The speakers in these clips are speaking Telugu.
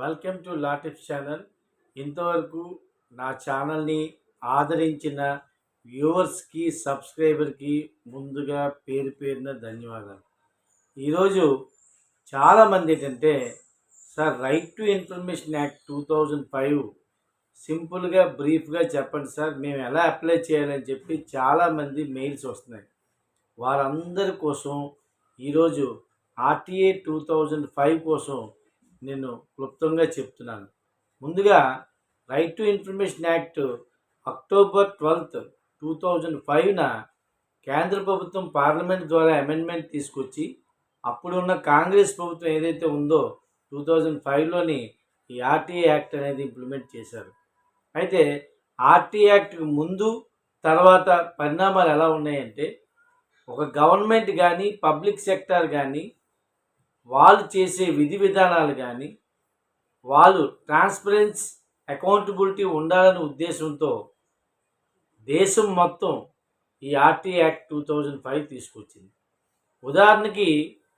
Welcome to Latif channel. ఇంతవరకు నా ఛానల్ని ఆదరించిన వ్యూవర్స్కి సబ్స్క్రైబర్కి ముందుగా పేరు పేరున ధన్యవాదాలు. ఈరోజు చాలామంది ఏంటంటే sir right to information act two thousand five సింపుల్గా బ్రీఫ్గా చెప్పండి సార్. మేము ఎలా అప్లై చేయాలని చెప్పి చాలామంది మెయిల్స్ వస్తున్నాయి. వారందరి కోసం ఈరోజు ఆర్టీఏ టూ థౌజండ్ ఫైవ్ కోసం నేను క్లుప్తంగా చెప్తున్నాను. ముందుగా right to information act October twelfth two thousand ఫైవ్న కేంద్ర ప్రభుత్వం పార్లమెంట్ ద్వారా అమెండ్మెంట్ తీసుకొచ్చి అప్పుడున్న కాంగ్రెస్ ప్రభుత్వం ఏదైతే ఉందో టూ థౌజండ్ ఫైవ్లోని ఈ ఆర్టీఏ యాక్ట్ అనేది ఇంప్లిమెంట్ చేశారు. అయితే ఆర్టీ యాక్ట్కి ముందు తర్వాత పరిణామాలు ఎలా ఉన్నాయంటే ఒక గవర్నమెంట్ కానీ పబ్లిక్ సెక్టార్ కానీ వాళ్ళు చేసే విధి విధానాలు కానీ వాళ్ళు ట్రాన్స్పరెన్స్ అకౌంటబిలిటీ ఉండాలనే ఉద్దేశంతో దేశం మొత్తం ఈ RT act two thousand five తీసుకొచ్చింది. ఉదాహరణకి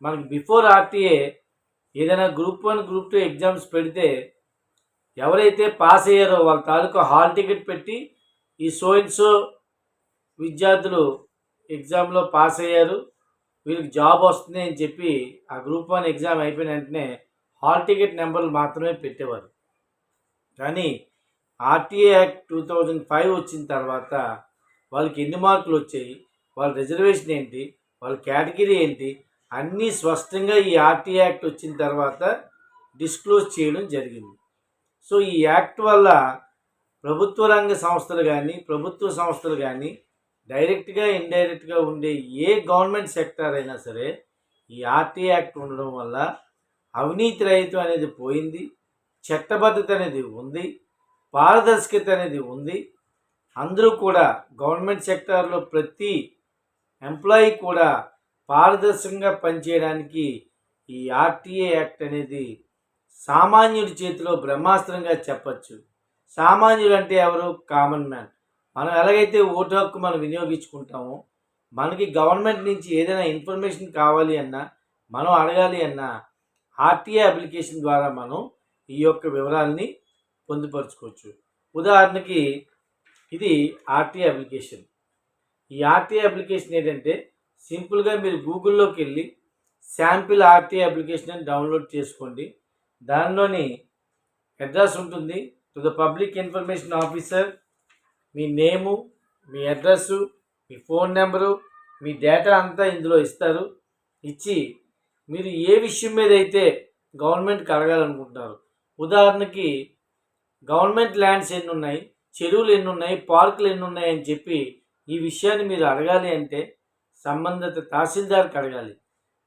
మనకి బిఫోర్ ఆర్టీఏ ఏదైనా group one group two exams పెడితే ఎవరైతే పాస్ అయ్యారో వాళ్ళ తాలూకా హాల్ టికెట్ పెట్టి ఈ సో అండ్ సో విద్యార్థులు ఎగ్జామ్లో పాస్ అయ్యారు వీళ్ళకి జాబ్ వస్తుంది అని చెప్పి ఆ గ్రూప్ వన్ ఎగ్జామ్ అయిపోయిన వెంటనే హాల్ టికెట్ నెంబర్లు మాత్రమే పెట్టేవారు. కానీ RTA act two thousand five వచ్చిన తర్వాత వాళ్ళకి ఎన్ని మార్కులు వచ్చాయి వాళ్ళ రిజర్వేషన్ ఏంటి వాళ్ళ కేటగిరీ ఏంటి అన్నీ స్పష్టంగా ఈ ఆర్టీ యాక్ట్ వచ్చిన తర్వాత డిస్క్లోజ్ చేయడం జరిగింది. సో ఈ యాక్ట్ వల్ల ప్రభుత్వ రంగ సంస్థలు కానీ ప్రభుత్వ సంస్థలు కానీ డైరెక్ట్గా ఇండైరెక్ట్గా ఉండే ఏ గవర్నమెంట్ సెక్టార్ అయినా సరే ఈ ఆర్టీ యాక్ట్ ఉండడం వల్ల అవినీతి రహితం అనేది పోయింది చట్టబద్ధత అనేది ఉంది పారదర్శకత అనేది ఉంది. అందరూ కూడా గవర్నమెంట్ సెక్టార్లో ప్రతి ఎంప్లాయీ కూడా పారదర్శకంగా పనిచేయడానికి ఈ ఆర్టీఏ యాక్ట్ అనేది సామాన్యుడి చేతిలో బ్రహ్మాస్త్రంగా చెప్పచ్చు. సామాన్యుడు అంటే ఎవరు? Common man. మనం ఎలాగైతే ఓటు హక్కు మనం వినియోగించుకుంటామో మనకి గవర్నమెంట్ నుంచి ఏదైనా ఇన్ఫర్మేషన్ కావాలి అన్నా మనం అడగాలి అన్నా ఆర్టీఏ అప్లికేషన్ ద్వారా మనం ఈ యొక్క వివరాలని పొందుపరచుకోవచ్చు. ఉదాహరణకి ఇది ఆర్టీఏ అప్లికేషన్. ఈ ఆర్టీఏ అప్లికేషన్ ఏంటంటే సింపుల్గా మీరు గూగుల్లోకి వెళ్ళి శాంపిల్ ఆర్టీఏ అప్లికేషన్ అని డౌన్లోడ్ చేసుకోండి. దానిలోని అడ్రస్ ఉంటుంది. To the public information officer me name మీ అడ్రస్సు మీ ఫోన్ నెంబరు మీ డేటా అంతా ఇందులో ఇస్తారు. ఇచ్చి మీరు ఏ విషయం మీద అయితే గవర్నమెంట్కి అడగాలనుకుంటున్నారు. ఉదాహరణకి గవర్నమెంట్ ల్యాండ్స్ ఎన్ని ఉన్నాయి చెరువులు ఎన్ని ఉన్నాయి పార్కులు ఎన్ని ఉన్నాయి అని చెప్పి ఈ విషయాన్ని మీరు అడగాలి అంటే సంబంధిత తహసీల్దార్కి అడగాలి.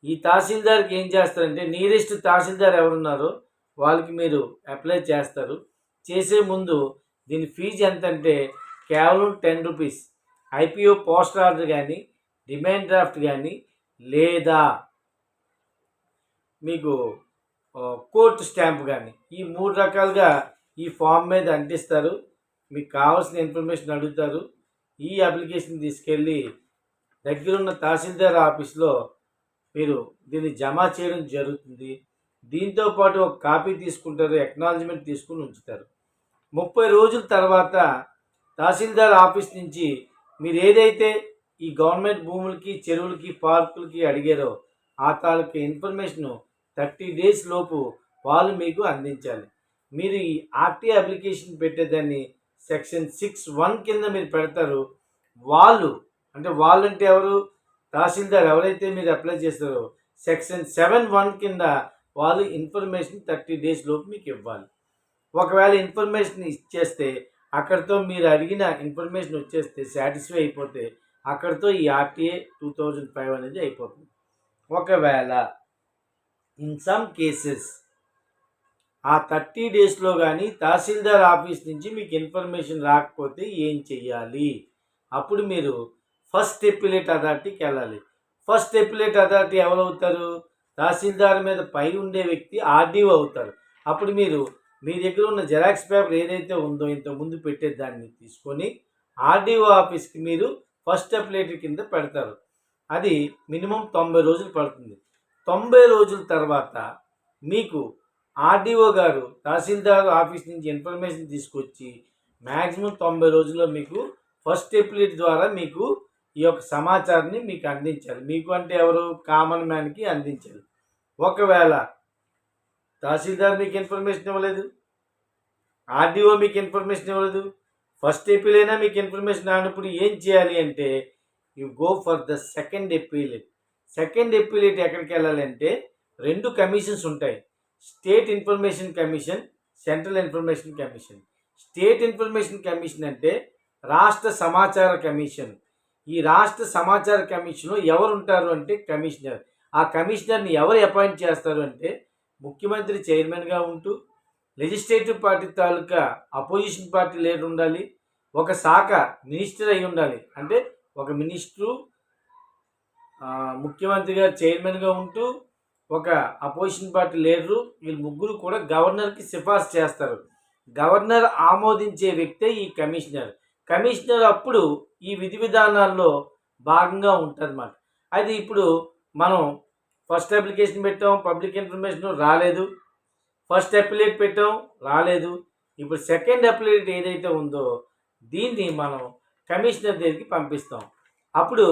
ఈ తహసీల్దార్కి ఏం చేస్తారంటే నియరెస్ట్ తహసీల్దార్ ఎవరున్నారో వాళ్ళకి మీరు అప్లై చేస్తారు. చేసే ముందు దీని ఫీజు ఎంత అంటే కేవలం ten rupees. IPO postal order కానీ డిమాండ్ డ్రాఫ్ట్ కానీ లేదా మీకు కోర్టు స్టాంప్ కానీ ఈ మూడు రకాలుగా ఈ ఫామ్ మీద అంటిస్తారు. మీకు కావాల్సిన ఇన్ఫర్మేషన్ అడుగుతారు. ఈ అప్లికేషన్ తీసుకెళ్ళి దగ్గరున్న తహసీల్దార్ ఆఫీస్లో మీరు దీన్ని జమ చేయడం జరుగుతుంది. దీంతో పాటు ఒక కాపీ తీసుకుంటారు ఎక్నాలజ్మెంట్ తీసుకుని ఉంచుతారు. ముప్పై రోజుల తర్వాత తహసీల్దార్ ఆఫీస్ నుంచి మీరు ఏదైతే ఈ గవర్నమెంట్ భూములకి చెరువులకి పార్కులకి అడిగారో ఆ తాలూకు ఇన్ఫర్మేషన్ థర్టీ డేస్ లోపు వాళ్ళు మీకు అందించాలి. మీరు ఈ ఆర్టీ అప్లికేషన్ పెట్టేదాన్ని సెక్షన్ సిక్స్ వన్ కింద మీరు పెడతారు. వాళ్ళు అంటే వాళ్ళు అంటే ఎవరు? తహసీల్దార్ ఎవరైతే మీరు అప్లై చేస్తారో సెక్షన్ సెవెన్ వన్ కింద వాళ్ళు ఇన్ఫర్మేషన్ థర్టీ డేస్ లోపు మీకు ఇవ్వాలి. ఒకవేళ ఇన్ఫర్మేషన్ ఇచ్చేస్తే అక్కడితో మీరు అడిగిన ఇన్ఫర్మేషన్ వచ్చేస్తే సాటిస్ఫై అయిపోతే అక్కడితో ఈ ఆర్టీఏ టూ థౌజండ్ ఫైవ్ అనేది అయిపోతుంది. ఒకవేళ ఇన్ సమ్ కేసెస్ ఆ థర్టీ డేస్లో కానీ తహసీల్దార్ ఆఫీస్ నుంచి మీకు ఇన్ఫర్మేషన్ రాకపోతే ఏం చెయ్యాలి? అప్పుడు మీరు ఫస్ట్ ఎప్యులేట్ అథారిటీకి వెళ్ళాలి. ఫస్ట్ ఎప్యులేట్ అథారిటీ ఎవరు అవుతారు? తహసీల్దార్ మీద పై ఉండే వ్యక్తి ఆర్డీఓ అవుతారు. అప్పుడు మీరు మీ దగ్గర ఉన్న జెరాక్స్ పేపర్ ఏదైతే ఉందో ఇంతకుముందు పెట్టే దాన్ని తీసుకొని ఆర్డీఓ ఆఫీస్కి మీరు ఫస్ట్ అప్లేటర్ కింద పెడతారు. అది మినిమం తొంభై రోజులు పడుతుంది. తొంభై రోజుల తర్వాత మీకు ఆర్డీఓ గారు తహసీల్దార్ ఆఫీస్ నుంచి ఇన్ఫర్మేషన్ తీసుకొచ్చి మ్యాక్సిమం తొంభై రోజుల్లో మీకు ఫస్ట్ ఎప్లిట్ ద్వారా మీకు ఈ యొక్క సమాచారాన్ని మీకు అందించాలి. మీకు అంటే ఎవరు? కామన్ మ్యాన్కి అందించాలి. ఒకవేళ తహసీల్దార్ మీకు ఇన్ఫర్మేషన్ ఇవ్వలేదు ఆర్డీఓ మీకు ఇన్ఫర్మేషన్ ఇవ్వలేదు. ఫస్ట్ ఎపీల్ అయినా మీకు ఇన్ఫర్మేషన్ రానప్పుడు ఏం చేయాలి అంటే you go for the second appellate second appellate ఎక్కడికి వెళ్ళాలి అంటే రెండు కమిషన్స్ ఉంటాయి. State information commission central information commission. State information commission అంటే రాష్ట్ర సమాచార కమిషన్. ఈ రాష్ట్ర సమాచార కమిషన్లో ఎవరు ఉంటారు అంటే కమిషనర్. ఆ కమిషనర్ని ఎవరు అపాయింట్ చేస్తారు అంటే ముఖ్యమంత్రి చైర్మన్గా ఉంటూ లెజిస్లేటివ్ పార్టీ తాలూకా అపోజిషన్ పార్టీ లీడర్ ఉండాలి ఒక శాఖ మినిస్టర్ అయి ఉండాలి. అంటే ఒక మినిస్టరు ముఖ్యమంత్రిగా ముఖ్యమంత్రి గారు చైర్మన్గా ఉంటూ ఒక అపోజిషన్ పార్టీ లీడరు వీళ్ళు ముగ్గురు కూడా గవర్నర్కి సిఫార్సు చేస్తారు. గవర్నర్ ఆమోదించే వ్యక్తే ఈ కమిషనర్. కమిషనర్ అప్పుడు ఈ విధి విధానాల్లో భాగంగా ఉంటుందన్నమాట అయితే ఇప్పుడు మనం ఫస్ట్ అప్లికేషన్ పెట్టాం పబ్లిక్ ఇన్ఫర్మేషన్ రాలేదు. ఫస్ట్ అప్లికేట్ పెట్టాం రాలేదు. ఇప్పుడు సెకండ్ అప్లికేట్ ఏదైతే ఉందో దీన్ని మనం కమిషనర్ దగ్గరికి పంపిస్తాం. అప్పుడు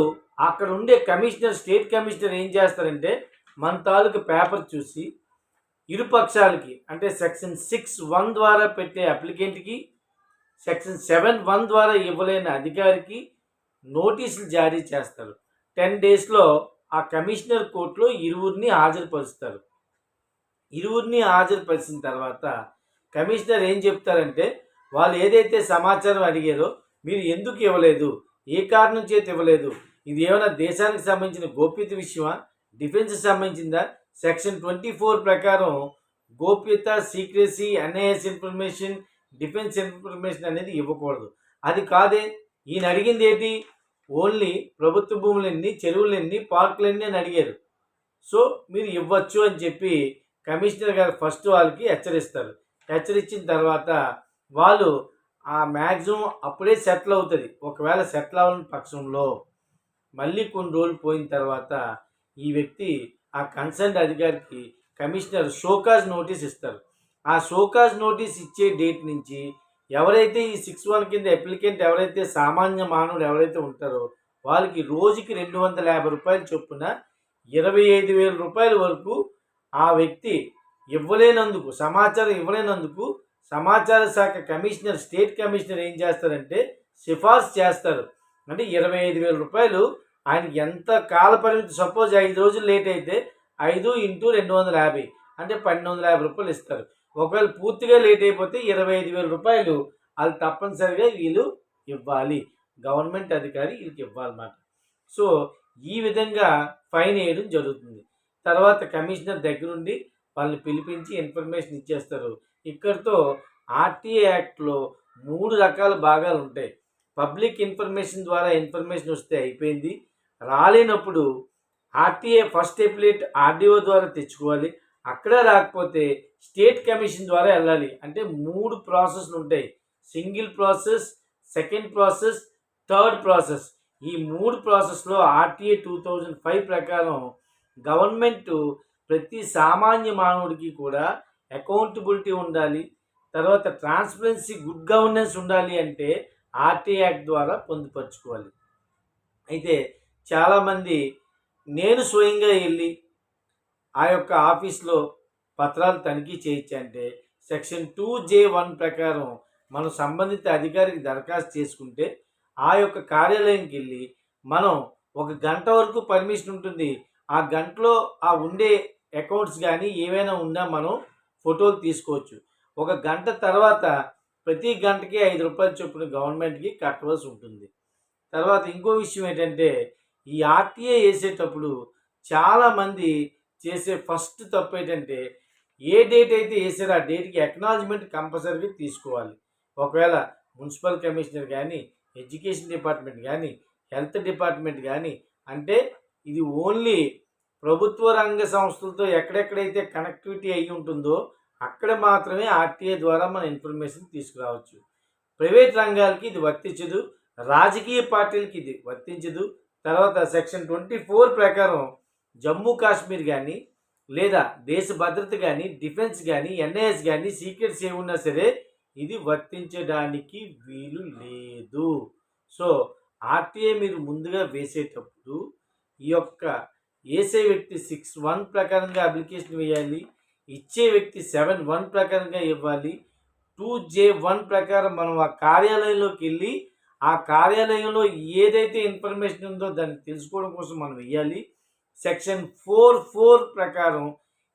అక్కడ ఉండే కమిషనర్ స్టేట్ కమిషనర్ ఏం చేస్తారంటే మన తాలూకు పేపర్ చూసి ఇరు పక్షాలకి అంటే సెక్షన్ సిక్స్ వన్ ద్వారా పెట్టే అప్లికెంట్కి సెక్షన్ సెవెన్ వన్ ద్వారా ఇవ్వలేని అధికారికి నోటీసులు జారీ చేస్తారు. టెన్ డేస్లో ఆ కమిషనర్ కోర్టులో ఇరువురిని హాజరుపరుస్తారు. ఇరువురిని హాజరుపరిచిన తర్వాత కమిషనర్ ఏం చెప్తారంటే వాళ్ళు ఏదైతే సమాచారం అడిగారో మీరు ఎందుకు ఇవ్వలేదు? ఏ కారణం చేతి ఇవ్వలేదు? ఇది ఏమైనా దేశానికి సంబంధించిన గోప్యత విషయమా? డిఫెన్స్కి సంబంధించిందా? సెక్షన్ ట్వంటీ ఫోర్ ప్రకారం గోప్యత secrecy NIS information defence information అనేది ఇవ్వకూడదు. అది కాదే? ఈయన అడిగింది ఏంటి? ఓన్లీ ప్రభుత్వ భూములన్నీ చెరువులన్నీ పార్కులన్నీ అని అడిగారు. సో మీరు ఇవ్వచ్చు అని చెప్పి కమిషనర్ గారు ఫస్ట్ వాళ్ళకి హెచ్చరిస్తారు. హెచ్చరించిన తర్వాత వాళ్ళు ఆ మ్యాక్సిమం అప్పుడే సెటిల్ అవుతుంది. ఒకవేళ సెటిల్ అవ్వని పక్షంలో మళ్ళీ కొన్ని రోజులు పోయిన తర్వాత ఈ వ్యక్తి ఆ కన్సర్న్ అధికారికి కమిషనర్ షోకాజ్ నోటీస్ ఇస్తారు. ఆ షోకాజ్ నోటీస్ ఇచ్చే డేట్ నుంచి ఎవరైతే ఈ సిక్స్ వన్ కింద అప్లికెంట్ ఎవరైతే సామాన్య మానవుడు ఎవరైతే ఉంటారో వాళ్ళకి రోజుకి రెండు వందల యాభై రూపాయలు చొప్పున ఇరవై ఐదు వేల రూపాయల వరకు ఆ వ్యక్తి ఇవ్వలేనందుకు సమాచారం ఇవ్వలేనందుకు సమాచార శాఖ కమిషనర్ స్టేట్ కమిషనర్ ఏం చేస్తారంటే సిఫార్సు చేస్తారు. అంటే ఇరవై ఐదు వేల రూపాయలు ఆయనకి ఎంత కాల పరిమితి సపోజ్ ఐదు రోజులు లేట్ అయితే ఐదు ఇంటూ రెండు వందల యాభై అంటే పన్నెండు వందల యాభై రూపాయలు ఇస్తారు. ఒకవేళ పూర్తిగా లేట్ అయిపోతే ఇరవై ఐదు వేల రూపాయలు వాళ్ళు తప్పనిసరిగా వీళ్ళు ఇవ్వాలి. గవర్నమెంట్ అధికారి వీళ్ళకి ఇవ్వాలన్నమాట. సో ఈ విధంగా ఫైన్ వేయడం జరుగుతుంది. తర్వాత కమిషనర్ దగ్గరుండి వాళ్ళని పిలిపించి ఇన్ఫర్మేషన్ ఇచ్చేస్తారు. ఇక్కడితో ఆర్టీఏ యాక్ట్లో మూడు రకాల భాగాలు ఉంటాయి. పబ్లిక్ ఇన్ఫర్మేషన్ ద్వారా ఇన్ఫర్మేషన్ వస్తే అయిపోయింది. రాలేనప్పుడు ఆర్టీఏ ఫస్ట్ ఎప్లేట్ ఆర్డీఓ ద్వారా తెచ్చుకోవాలి. అక్కడ రాకపోతే స్టేట్ కమిషన్ ద్వారా వెళ్ళాలి. అంటే మూడు ప్రాసెస్లు ఉంటాయి. Single process second process third process. ఈ మూడు ప్రాసెస్లో ఆర్టీఏ టూ థౌజండ్ ఫైవ్ ప్రకారం గవర్నమెంట్ ప్రతి సామాన్య మానవుడికి కూడా అకౌంటబిలిటీ ఉండాలి. తర్వాత ట్రాన్స్పరెన్సీ గుడ్ గవర్నెన్స్ ఉండాలి అంటే ఆర్టీ యాక్ట్ ద్వారా పొందుపరుచుకోవాలి. అయితే చాలామంది నేను స్వయంగా వెళ్ళి ఆ యొక్క ఆఫీస్లో పత్రాలు తనిఖీ చేయించంటే సెక్షన్ టూ జే వన్ ప్రకారం మనం సంబంధిత అధికారికి దరఖాస్తు చేసుకుంటే ఆ యొక్క కార్యాలయంకి వెళ్ళి మనం ఒక గంట వరకు పర్మిషన్ ఉంటుంది. ఆ గంటలో ఆ ఉండే అకౌంట్స్ కానీ ఏవైనా ఉన్నా మనం ఫోటోలు తీసుకోవచ్చు. ఒక గంట తర్వాత ప్రతి గంటకి ఐదు రూపాయలు చొప్పున గవర్నమెంట్కి కట్టవలసి ఉంటుంది. తర్వాత ఇంకో విషయం ఏంటంటే ఈ ఆర్టీఏ వేసేటప్పుడు చాలామంది చేసే ఫస్ట్ తప్పు ఏంటంటే ఏ డేట్ అయితే వేసారో ఆ డేట్కి అక్నాలజ్మెంట్ కంపల్సరీగా తీసుకోవాలి. ఒకవేళ మున్సిపల్ కమిషనర్ కానీ ఎడ్యుకేషన్ డిపార్ట్మెంట్ కానీ హెల్త్ డిపార్ట్మెంట్ కానీ అంటే ఇది ఓన్లీ ప్రభుత్వ రంగ సంస్థలతో ఎక్కడెక్కడైతే కనెక్టివిటీ అయి ఉంటుందో అక్కడ మాత్రమే ఆర్టీఏ ద్వారా మన ఇన్ఫర్మేషన్ తీసుకురావచ్చు. ప్రైవేట్ రంగాలకి ఇది వర్తించదు రాజకీయ పార్టీలకి ఇది వర్తించదు. తర్వాత సెక్షన్ ట్వంటీ ఫోర్ ప్రకారం జమ్మూ కాశ్మీర్ కానీ లేదా దేశ భద్రత కానీ డిఫెన్స్ కానీ ఎన్ఐఎస్ కానీ సీక్రెట్స్ ఏమున్నా సరే ఇది వర్తించడానికి వీలు లేదు. సో ఆర్టీఏ మీరు ముందుగా వేసేటప్పుడు ఈ యొక్క వేసే వ్యక్తి సిక్స్ వన్ ప్రకారంగా అప్లికేషన్ వేయాలి. ఇచ్చే వ్యక్తి సెవెన్ వన్ ప్రకారంగా ఇవ్వాలి. టూ జే వన్ ప్రకారం మనం ఆ కార్యాలయంలోకి వెళ్ళి ఆ కార్యాలయంలో ఏదైతే ఇన్ఫర్మేషన్ ఉందో దాన్ని తెలుసుకోవడం కోసం మనం వెయ్యాలి సెక్షన్ ఫోర్ ఫోర్ ప్రకారం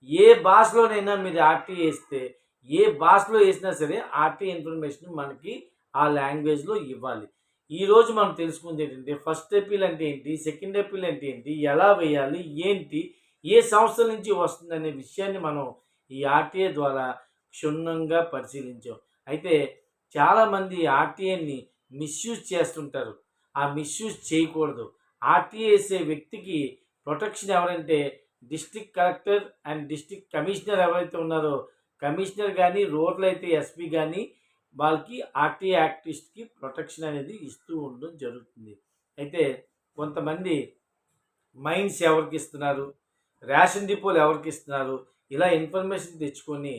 ఏ భాషలోనైనా మీరు ఆర్టీ వేస్తే ఏ భాషలో వేసినా సరే ఆర్టీ ఇన్ఫర్మేషన్ మనకి ఆ లాంగ్వేజ్లో ఇవ్వాలి. ఈరోజు మనం తెలుసుకుంది ఏంటంటే ఫస్ట్ ఎపిల్ అంటే ఏంటి సెకండ్ ఎపిల్ అంటే ఏంటి ఎలా వేయాలి ఏంటి ఏ సంస్థల నుంచి వస్తుందనే విషయాన్ని మనం ఈ ఆర్టీఏ ద్వారా క్షుణ్ణంగా పరిశీలించాం. అయితే చాలామంది ఆర్టీఏని మిస్యూజ్ చేస్తుంటారు. ఆ మిస్యూజ్ చేయకూడదు. ఆర్టీఏ వేసే వ్యక్తికి ప్రొటెక్షన్ ఎవరంటే district collector and district commissioner ఎవరైతే ఉన్నారో కమిషనర్ కానీ రోడ్లు అయితే ఎస్పీ కానీ వాళ్ళకి ఆర్టీ యాక్టిస్ట్కి ప్రొటెక్షన్ అనేది ఇస్తూ ఉండడం జరుగుతుంది. అయితే కొంతమంది మైన్స్ ఎవరికి ఇస్తున్నారు? రేషన్ డిపోలు ఎవరికి ఇస్తున్నారు? ఇలా ఇన్ఫర్మేషన్ తెచ్చుకొని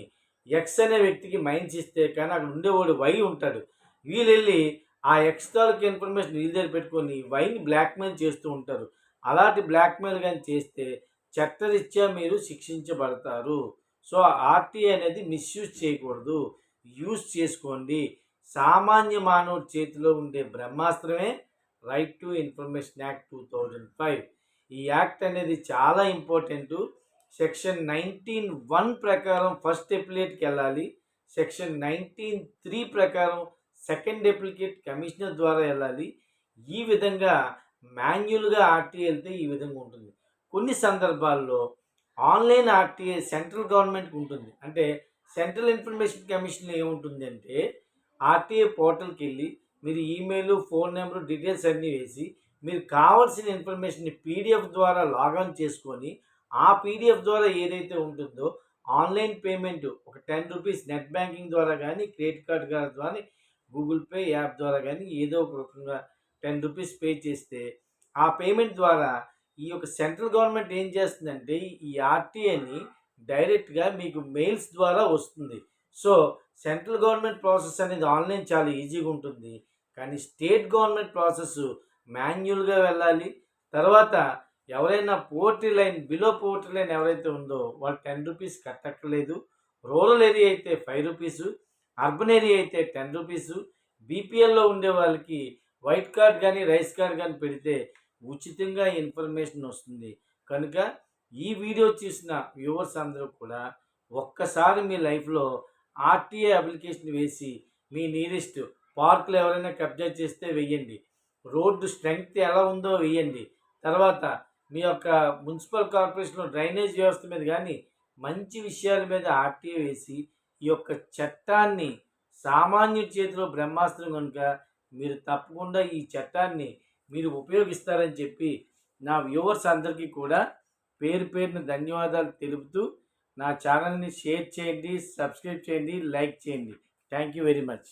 ఎక్స్ అనే వ్యక్తికి మైన్స్ ఇస్తే కానీ అక్కడ ఉండేవాడు వై ఉంటాడు. వీళ్ళు వెళ్ళి ఆ ఎక్స్ తాలూకు ఇన్ఫర్మేషన్ వీళ్ళ దగ్గర పెట్టుకొని వైని బ్లాక్మెయిల్ చేస్తూ ఉంటారు. అలాంటి బ్లాక్మెయిల్ కానీ చేస్తే చట్టరీత్యా మీరు శిక్షించబడతారు. సో ఆర్టీ అనేది మిస్యూజ్ చేయకూడదు. యూజ్ చేసుకోండి. సామాన్య మానవుడి చేతిలో ఉండే బ్రహ్మాస్త్రమే right to information act two thousand five ఈ యాక్ట్ అనేది చాలా ఇంపార్టెంట్ సెక్షన్ నైన్టీన్ వన్ ప్రకారం ఫస్ట్ ఎప్లికేట్కి వెళ్ళాలి. సెక్షన్ నైన్టీన్ త్రీ ప్రకారం సెకండ్ అప్లికేట్ కమిషనర్ ద్వారా వెళ్ళాలి. ఈ విధంగా మాన్యువల్గా ఆర్టీఏ వెళ్తే ఈ విధంగా ఉంటుంది. కొన్ని సందర్భాల్లో ఆన్లైన్ ఆర్టీఏ సెంట్రల్ గవర్నమెంట్కి ఉంటుంది. అంటే సెంట్రల్ ఇన్ఫర్మేషన్ కమిషన్ ఏముంటుంది అంటే ఆర్టీఏ పోర్టల్కి వెళ్ళి మీరు ఈమెయిల్ ఫోన్ నెంబర్ డీటెయిల్స్ అన్నీ వేసి మీరు కావాల్సిన ఇన్ఫర్మేషన్ని పీడిఎఫ్ ద్వారా లాగాన్ చేసుకొని ఆ పీడిఎఫ్ ద్వారా ఏదైతే ఉంటుందో ఆన్లైన్ పేమెంట్ ఒక టెన్ రూపీస్ నెట్ బ్యాంకింగ్ ద్వారా కానీ క్రెడిట్ కార్డ్ ద్వారా గూగుల్ పే యాప్ ద్వారా కానీ ఏదో ఒక రకంగా టెన్ రూపీస్ పే చేస్తే ఆ పేమెంట్ ద్వారా ఈ యొక్క సెంట్రల్ గవర్నమెంట్ ఏం చేస్తుందంటే ఈ ఆర్టీఐని డైరెక్ట్గా మీకు మెయిల్స్ ద్వారా వస్తుంది. సో సెంట్రల్ గవర్నమెంట్ ప్రాసెస్ అనేది ఆన్లైన్ చాలా ఈజీగా ఉంటుంది. కానీ స్టేట్ గవర్నమెంట్ ప్రాసెస్ మాన్యువల్గా వెళ్ళాలి. తర్వాత ఎవరైనా poverty line below poverty line ఎవరైతే ఉందో వాళ్ళు టెన్ రూపీస్ కట్టక్కర్లేదు. రూరల్ ఏరియా అయితే ఫైవ్ రూపీసు అర్బన్ ఏరియా అయితే టెన్ రూపీసు బీపీఎల్లో ఉండే వాళ్ళకి వైట్ కార్డ్ కానీ రైస్ కార్డ్ కానీ పెడితే ఉచితంగా ఇన్ఫర్మేషన్ వస్తుంది. కనుక ఈ వీడియో చూసిన వ్యూవర్స్ అందరూ కూడా ఒక్కసారి మీ లైఫ్లో ఆర్టీఏ అప్లికేషన్ వేసి మీ నియరెస్ట్ పార్కులు ఎవరైనా కబ్జా చేస్తే వెయ్యండి. రోడ్డు స్ట్రెంగ్త్ ఎలా ఉందో వెయ్యండి. తర్వాత మీ యొక్క మున్సిపల్ కార్పొరేషన్లో డ్రైనేజ్ వ్యవస్థ మీద కానీ మంచి విషయాల మీద ఆర్టీఏ వేసి ఈ యొక్క చట్టాన్ని సామాన్య చేతిలో బ్రహ్మాస్త్రం కనుక మీరు తప్పకుండా ఈ చట్టాన్ని మీరు ఉపయోగిస్తారని చెప్పి నా వ్యూవర్స్ అందరికీ కూడా పేరు పేరున ధన్యవాదాలు తెలుపుతూ నా ఛానల్ని షేర్ చేయండి సబ్స్క్రైబ్ చేయండి లైక్ చేయండి. Thank you very much